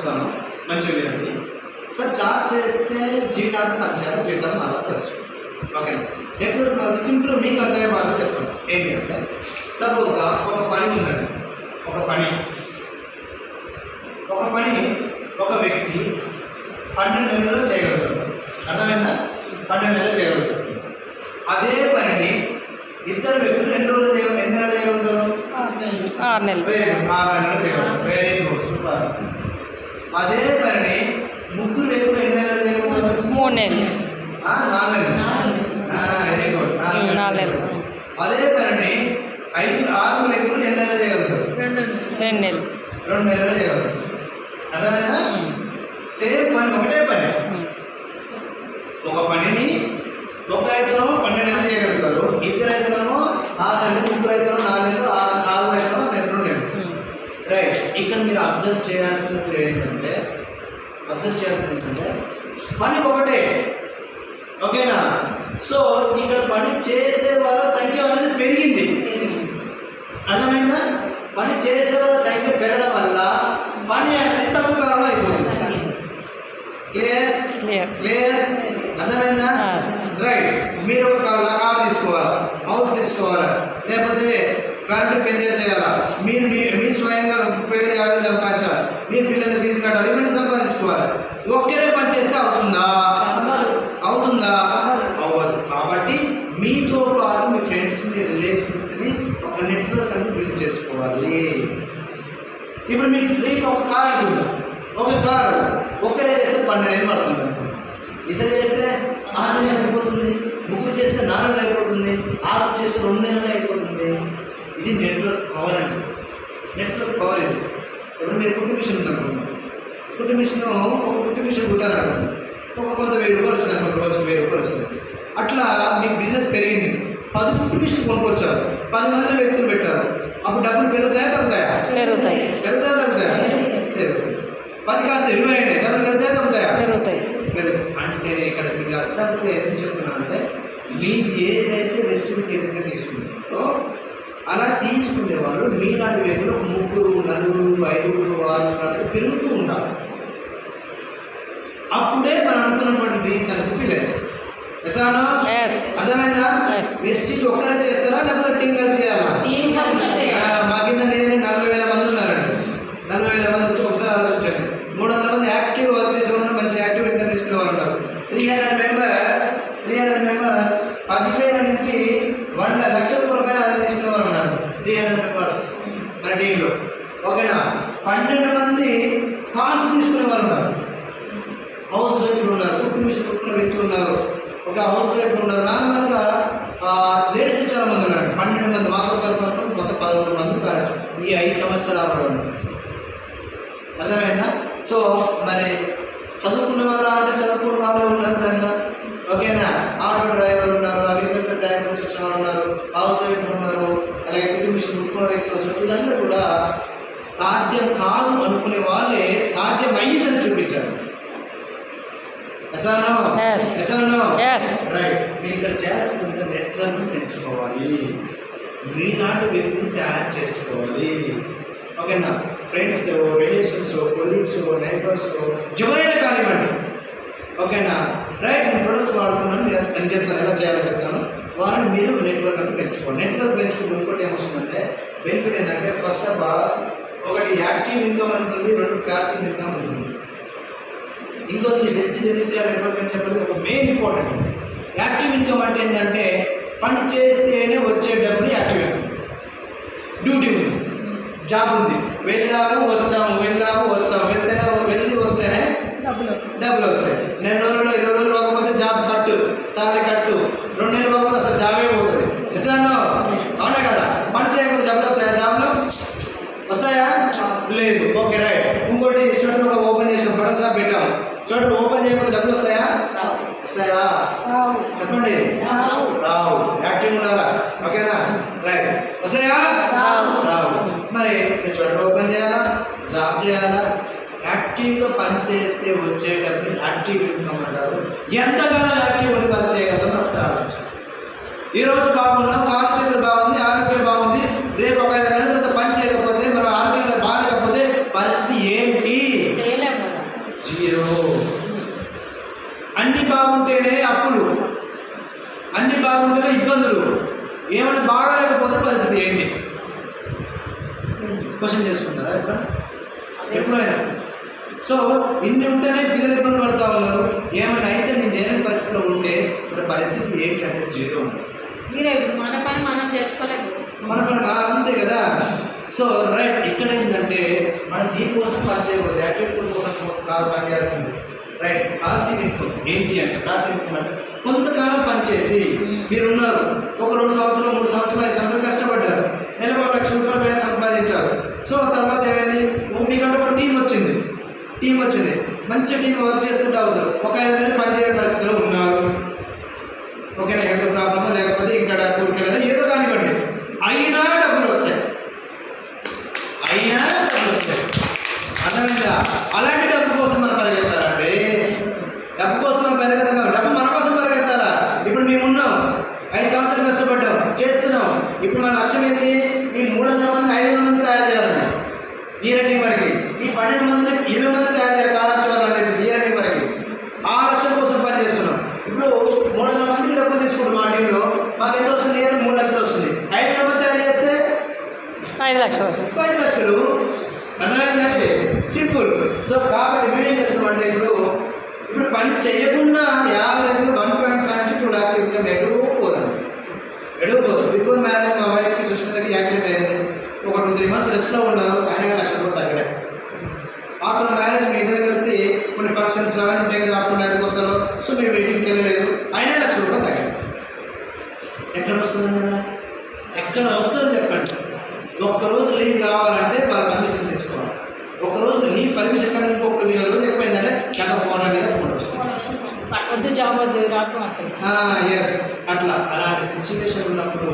చెప్తాను మంచిగా వినండి. సార్ జాబ్ చేస్తే జీవితాంతం పనిచేయాలి జీవితాన్ని మారాలి తెలుసు. ఓకేనా నెట్వర్క్ మార్కెట్ సింపుల్ మీకు అర్థమయ్యే భాషలో చెప్తాను. ఏంటంటే సపోజ్గా ఒక పని ఉందండి. ఒక పని. ఒక పని ఒక వ్యక్తి పన్నెండు నెలల్లో చేయగలుగుతాడు. అర్థమైందా? పన్నెండు నెలలు చేయగలుగుతాడు. అదే పనిని ఇద్దరు వ్యక్తులు ఎన్ని రోజులు చేయగల ఎన్ని నెలలు చేయగలుగుతారు? ఆరు నెలలు. ఆరు నెలలు. చేయగలుగుతారు వెరీ గుడ్ సూపర్ అదే పనిని ముగ్గురు వ్యక్తులు ఎన్ని నెలలు చేయగలుగుతారు మూడు నెలలు. ఆ, నాలుగు నెలలు. నాలుగు అదే పనిని ఐదు ఆరు వ్యక్తులు ఎన్ని నెలలు చేయగలుగుతారు? రెండు నెలలు. రెండు నెలలు. చేయగలుగుతారు. అర్థమైందా? సేమ్ పని ఒకటే పని. ఒక పనిని ఒక రైతులేమో పన్నెండు నెలలు చేయగలుగుతారు. ఇద్దరు రైతులేమో ఆరు నెలలు ముగ్గురు రైతులు నాలుగు నెలలు ఆరు ఆరు రైతులు రెండు. రైట్ ఇక్కడ మీరు అబ్జర్వ్ చేయాల్సినది ఏంటంటే అబ్జర్వ్ చేయాల్సింది ఏంటంటే పని ఒకటే. ఓకేనా? సో ఇక్కడ పని చేసే వాళ్ళ సంఖ్య అనేది పెరిగింది. అర్థమైందా? పని చేసే వాళ్ళ సంఖ్య పెరగడం వల్ల పని అనేది తక్కువ కాలంలో అయిపోతుంది క్లియర్ క్లియర్ అర్థమైందా. రైట్ మీరు ఒక కార్ తీసుకోవాలా? హౌస్ తీసుకోవాలా? లేకపోతే కరెంట్ పెంచే చేయాలా మీరు మీ- మీరు స్వయంగా ముప్పై వేలు యాభై వేలు సంపాదించాలి మీ పిల్లల ఫీజు కట్టాలి ఇవన్నీ సంపాదించుకోవాలి ఒక్కరే పని చేస్తే అవుతుందా అవుతుందా అవ్వదు కాబట్టి మీతో పాటు మీ ఫ్రెండ్స్ని రిలేషన్స్ని ఒక నెట్వర్క్ బిల్డ్ చేసుకోవాలి. ఇప్పుడు మీకు మీకు ఒక కార్ ఉంటుంది ఒక కార్ ఒకరే చేస్తే పన్నెండు నెలలు పడుతుంది ఇతర ఇద్దరు చేస్తే ఆరు నెలలు అయిపోతుంది. ముగ్గురు చేస్తే నాలుగు నెలలు అయిపోతుంది. ఆరు చేస్తే రెండు నెలలు అయిపోతుంది. ఇది నెట్వర్క్ పవర్ అండి. నెట్వర్క్ పవర్ ఇది. ఇప్పుడు మీరు కుట్టి మిషన్ ఉందనుకోండి కుట్టు మిషన్ ఒక కుట్టు మిషన్ కుట్టారనుకోండి ఒక కొంత వెయ్యి రూపాయలు వచ్చింది అనుకోండి రోజుకి వెయ్యి రూపాయలు వచ్చింది. అట్లా మీకు బిజినెస్ పెరిగింది. పది కుట్టు మిషన్ కొనుక్కొచ్చారు. పది మంది వ్యక్తులు పెట్టారు. అప్పుడు డబ్బులు పెరుగుతాయా తగ్గుతాయా? పెరుగుతాయి. పెరుగుతాయా తగ్గుతాయా? పెరుగుతాయి. పది కాస్త ఇరవై అయినాయి. డబ్బులు పెరుగుతాయా తగ్గుతాయా? పెరుగుతాయి. పెరుగుతాయి. అంటే నేను ఇక్కడ మీకు ఎగ్జాంపుల్గా ఏం చెప్తున్నానంటే మీరు ఏదైతే వెస్ట్ని కిందకి తీసుకుంటారో అలా తీసుకునేవారు మీలాంటి వ్యక్తులు ఒక ముగ్గురు నలుగురు ఐదుగురు వారు అనేది పెరుగుతూ ఉండాలి. అప్పుడే మనం అనుకున్నటువంటి రీచ్ అనేది ఫీల్ Yes. అర్థమైందా. వెస్టీజ్ ఒక్కరే చేస్తారా? లేకపోతే టీం కలిపి చేయాలా? ఆ, మా కింద నేను నలభై వేల మంది ఉన్నారండి. నలభై వేల మంది వచ్చి ఒకసారి ఆలోచించండి. మూడు వందల మంది యాక్టివ్ వర్క్ చేసే వాళ్ళు మంచి యాక్టివ్ ఇన్కమ్ తీసుకునే వాళ్ళు ఉన్నారు. Three hundred members three hundred members పదివేల నుంచి వన్ లక్ష రూపాయల పైన ఆదాయం తీసుకునే వాళ్ళు ఉన్నారు. త్రీ హండ్రెడ్ మెంబర్స్ మన టీంలో. ఓకేనా? పన్నెండు మంది కాస్ట్ తీసుకునే వాళ్ళు ఉన్నారు. హౌస్ వైఫ్లు ఉన్నారు కుట్టుకున్న వ్యక్తులు ఉన్నారు. ఒక హౌస్ వైఫ్ ఉన్నారు. నార్మల్గా లేడీస్ చాలా మంది ఉన్నారు. పన్నెండు మంది మాతో కలుపుకుంటూ మొత్తం పదమూడు మంది కావచ్చు. ఈ ఐదు సంవత్సరాలలో ఉన్నారు అర్థమైందా? సో మరి చదువుకున్న వాళ్ళు అంటే చదువుకున్న వాళ్ళు ఉన్నారు దాంట్లో ఓకేనా? ఆటో డ్రైవర్ ఉన్నారు అగ్రికల్చర్ బ్యాంక్ నుంచి వచ్చిన వాళ్ళు ఉన్నారు హౌస్ వైఫ్ ఉన్నారు అలాగే కుటుంబ మిషన్ కుట్టుకున్న వ్యక్తులు వచ్చారు. వీళ్ళందరూ కూడా సాధ్యం కాదు అనుకునే వాళ్ళే సాధ్యం అయ్యిందని చూపించారు. ఎసానో Yes. ఎసానో Yes. రైట్ మీరు ఇక్కడ చేయాల్సింది నెట్వర్క్ పెంచుకోవాలి. మీలాంటి వ్యక్తిని తయారు చేసుకోవాలి. ఓకేనా? ఫ్రెండ్స్ రిలేషన్స్ కొలీగ్స్ నైబర్స్ ఎవరైనా కానివ్వండి. ఓకేనా? రైట్ నేను ప్రొడక్ట్స్ వాడుకున్నాను మీరు అని చెప్తాను ఎలా చేయాలో చెప్తాను. వాళ్ళని మీరు నెట్వర్క్ అనేది పెంచుకోండి. నెట్వర్క్ పెంచుకుంటే ఇంకోటి ఏమొస్తుందంటే బెనిఫిట్ ఏంటంటే ఫస్ట్ ఆఫ్ ఆల్ ఒకటి యాక్టివ్ ఇన్కమ్ ఉంటుంది రెండు ప్యాసివ్ ఇన్కమ్ ఉంటుంది. ఇంకొంది బెస్ట్ చదివించాలి నెట్వర్క్ చెప్పేది ఒక మెయిన్ ఇంపార్టెంట్ యాక్టివ్ ఇన్కమ్ అంటే ఏంటంటే పని చేస్తేనే వచ్చే డబ్బులు యాక్టివ్ ఇన్కమ్ డ్యూటీ ఉంది. జాబ్ ఉంది. వెళ్ళాము వచ్చాము వెళ్ళాము వచ్చాము. వెళ్తేనే వెళ్ళి వస్తేనే డబ్బులు వస్తాయి. నెల రోజుల్లో ఇరవై రోజులు పోకపోతే జాబ్ కట్టు సాలరీ కట్టు. చెప్పండి. రావు. యాక్టివ్ ఉండాలా? ఓకేనా? రైట్ వస్తాయా? రావు. మరి స్వెటర్ ఓపెన్ చేయాలా? జాబ్ చేయాలా? యాక్టివ్గా పనిచేస్తే వచ్చే డబ్బుని యాక్టివ్ ఇన్కమ్ అంటారు. ఎంతగానో యాక్టివ్ ఉండి పని చేయగలుగుతాం ఒకసారి ఆలోచించండి. ఈరోజు బాగున్నాం కాలు చేతులు బాగుంది ఆరోగ్యం బాగుంది. రేపు ఒక ఐదు నెలల పని చేయకపోతే మన ఆరోగ్యంలో బాగాలేకపోతే పరిస్థితి ఏంటి? జీరో. అన్నీ బాగుంటేనే అప్పులు. అన్ని బాగుంటేనే ఇబ్బందులు. ఏమైనా బాగాలేకపోతే పరిస్థితి ఏంటి? క్వశ్చన్ చేసుకుంటారా ఎప్పుడు ఎప్పుడైనా? సో ఇన్ని ఉంటేనే పిల్లలు ఇబ్బంది పడుతూ ఉన్నారు. ఏమైనా అయితే నేను చేయని పరిస్థితిలో ఉంటే మరి పరిస్థితి ఏంటి అంటే జీరో మన పని మనం చేసుకోలేదు మన పని మా- అంతే కదా? సో రైట్ ఇక్కడ ఏంటంటే మనం దీనికోసం పని చేయకూడదు యాక్టివిటీ కోసం కాదు పని చేయాల్సింది. రైట్ పాసివ్ ఇన్కమ్ ఏంటి అంటే పాసివ్ ఇన్కమ్ అంటే కొంతకాలం పనిచేసి మీరు ఉన్నారు ఒక రెండు సంవత్సరాలు మూడు సంవత్సరాలు ఐదు సంవత్సరాలు కష్టపడ్డారు. నెలకు ఒక లక్ష రూపాయలు వేల సంపాదించారు. సో తర్వాత ఏమైంది? ఓ మీకంటే ఒక టీం వచ్చింది. టీం వచ్చింది. మంచి టీం వర్క్ చేసుకుంటూ అవుతారు ఒక ఐదు నెలలు పనిచేయని ఉన్నారు ఓకేనా హెల్త్ ప్రాబ్లమ్ లేకపోతే ఇంకా కూలికెళ్ళారు ఏదో కానివ్వండి అయినా డబ్బులు వస్తాయి అయినా డబ్బులు వస్తాయి అర్థమైందా అలాంటి డబ్బు కోసం మనం పరిగెత్తాలండి డబ్బు కోసం మనం పరిగెత్తాం డబ్బు మన కోసం పరిగెత్తాలా ఇప్పుడు మేము ఉన్నాం. ఐదు సంవత్సరాలు కష్టపడ్డాం. చేస్తున్నాం. ఇప్పుడు మన లక్ష్యం ఏంటి? ఈ మూడు వందల మంది ఐదు వందల మంది తయారు చేయాలి. ఈ రన్నింగ్ వరకు. ఈ పన్నెండు మందిని ఇరవై మంది తయారు చేయాలి కారాచువారు అని చెప్పేసి ఈ రన్నింగ్ వరకు. ఆ లక్ష్యం కోసం పని చేస్తున్నాం ఇప్పుడు మూడు వందల మందికి డబ్బులు తీసుకుంటాం మా టీంలో. మాకు ఎంత వస్తుంది? అంటే మూడు లక్షలు వస్తుంది. ఐదు వందల మంది తయారు చేస్తే? ఐదు లక్షలు ఐదు లక్షలు. అర్థమైందండి? సింపుల్. సో కాబట్టి మేమేం చేస్తున్నామంటే ఇప్పుడు ఇప్పుడు పని చేయకుండా యావరేజ్గా వన్ పాయింట్ ఫైవ్ నుంచి టూ ల్యాక్స్ ఇన్కమ్ ఎటు పోదాం. ఎటు పోదు. బిఫోర్ మ్యారేజ్ మా వైఫ్కి సుష్మితకి యాక్సిడెంట్ అయింది. ఒక టూ త్రీ మంత్స్ రెస్ట్లో ఉన్నారు. ఆయన లక్ష రూపాయలు తగ్గలే. ఆఫ్టర్ మ్యారేజ్ మీ ఇద్దరు కలిసి కొన్ని ఫంక్షన్స్ అవన్నీ ఉంటాయి కదా ఆఫ్టర్ మ్యారేజ్ కొత్తలో. సో మీరు మీటింగ్కి వెళ్ళలేదు. ఆయన లక్ష రూపాయలు తగ్గలేదు ఎక్కడ వస్తుందండి ఎక్కడ వస్తుంది చెప్పండి. ఒక్కరోజు లీవ్ కావాలంటే వాళ్ళ పర్మిషన్ తీసుకోవాలి. ఒక్కరోజు లీవ్ పర్మిషన్ జాబ్ ఎస్ అట్లా. అలాంటి సిచ్యువేషన్ ఉన్నప్పుడు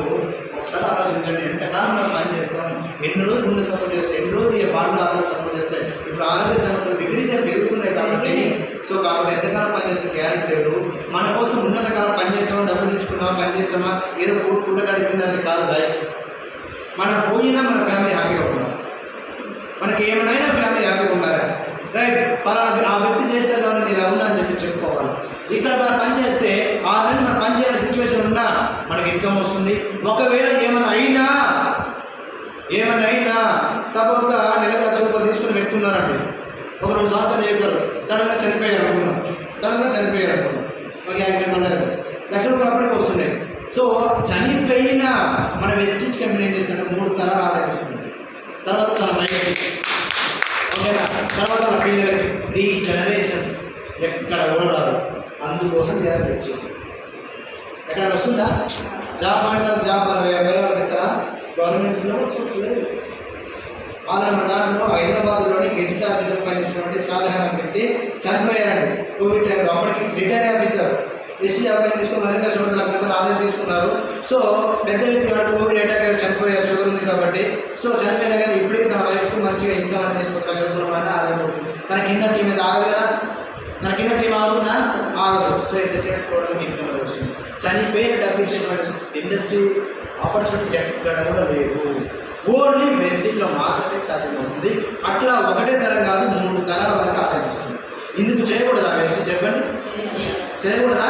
ఒకసారి ఆలోచించండి. ఎంతకాలం మనం పని చేస్తాం? ఎన్ని రోజులు గుండె సపోర్ట్ చేస్తాయి ఎన్ని రోజులు ఈ బాండ్లు ఆరోగ్య సపోర్ట్ చేస్తాయి ఇప్పుడు ఆరోగ్య సమస్యలు విపరీతంగా పెరుగుతున్నాయి కాబట్టి. సో కాబట్టి ఎంతకాలం పని చేస్తే గ్యారెంటీ లేదు. మన కోసం ఉన్నత కాలం పని చేసామా డబ్బులు తీసుకున్నామా? పని చేసామా ఏదో పూట గడిచింది అనేది కాదు లైఫ్ మనం పోయినా మన ఫ్యామిలీ హ్యాపీగా ఉండాలి. మనకి ఏమైనా ఫ్యామిలీ హ్యాపీగా ఉండాలి. రైట్ పలానా ఆ వ్యక్తి చేశాను నేను ఇలా ఉన్నా అని చెప్పి చెప్పుకోవాలి. ఇక్కడ మనం పనిచేస్తే ఆ నెల మనం పనిచేయాల్సిన సిచ్యువేషన్ ఉన్నా మనకి ఇన్కమ్ వస్తుంది. ఒకవేళ ఏమైనా అయినా ఏమైనా అయినా సపోజ్గా నెలకు లక్ష రూపాయలు తీసుకుని వ్యక్తి ఉన్నారండి. ఒక రెండు సంవత్సరాలు చేశారు. సడన్గా చనిపోయారు అనుకున్నాం సడన్గా చనిపోయారు అనుకున్నాం ఒక యాక్సిడెంట్ పడలేదు లక్ష రూపాయలు అప్పటికి వస్తున్నాయి సో చనిపోయిన మన వెస్టిజ్ కంపెనీ ఏం చేసినట్టు మూడు తరాలు ఆదాయిస్తుంది. తర్వాత తన మైండ్ ఓకేనా? తర్వాత తన పిల్లలకి. త్రీ జనరేషన్స్ అందుకోసం చేయాలి వెస్టిజ్ ఎక్కడ వస్తుందా? జాబ్ మాడిన జాబ్ మన వేరే వాళ్ళకి ఇస్తారా? గవర్నమెంట్ స్కూల్లో సోర్స్ లేదు మన దాంట్లో హైదరాబాద్లోని గెజిట్ ఆఫీసర్ పనిచేసినటువంటి షాజహాన్ పెట్టి చనిపోయారండి కోవిడ్ టైంలో అప్పటికి రిటైర్ ఆఫీసర్ ఎస్టీ అవకాశం తీసుకున్నారు ఇంకా కష్టపడి లక్ష రూపాయలు ఆదాయం తీసుకున్నారు. సో పెద్ద వ్యక్తి వాడు కోవిడ్ అటాక్ అయ్యి చనిపోయారు షుగర్ ఉంది కాబట్టి. సో చనిపోయినా కానీ ఇప్పటికీ తన వైఫ్కు మంచిగా ఇన్కమ్ అనేది కొద్ది లక్షల రూపాయల ఆదాయం ఉంటుంది. తన కింద టీం మీద ఆగదు కదా. తన కింద టీం ఆగుతుందా ఆగదు. So at the same total income వస్తుంది చనిపోయిన డబ్బు ఇచ్చేటువంటి ఇండస్ట్రీ ఆపర్చునిటీ ఎక్కడ కూడా లేదు. ఓన్లీ వెస్టిక్లో మాత్రమే సాధ్యమవుతుంది. అట్లా ఒకటే తరం కాదు మూడు తరాల వరకు ఆదాయం వస్తుంది. ఇందుకు చేయకూడదా వెస్ట్ చెప్పండి. చేయకూడదా.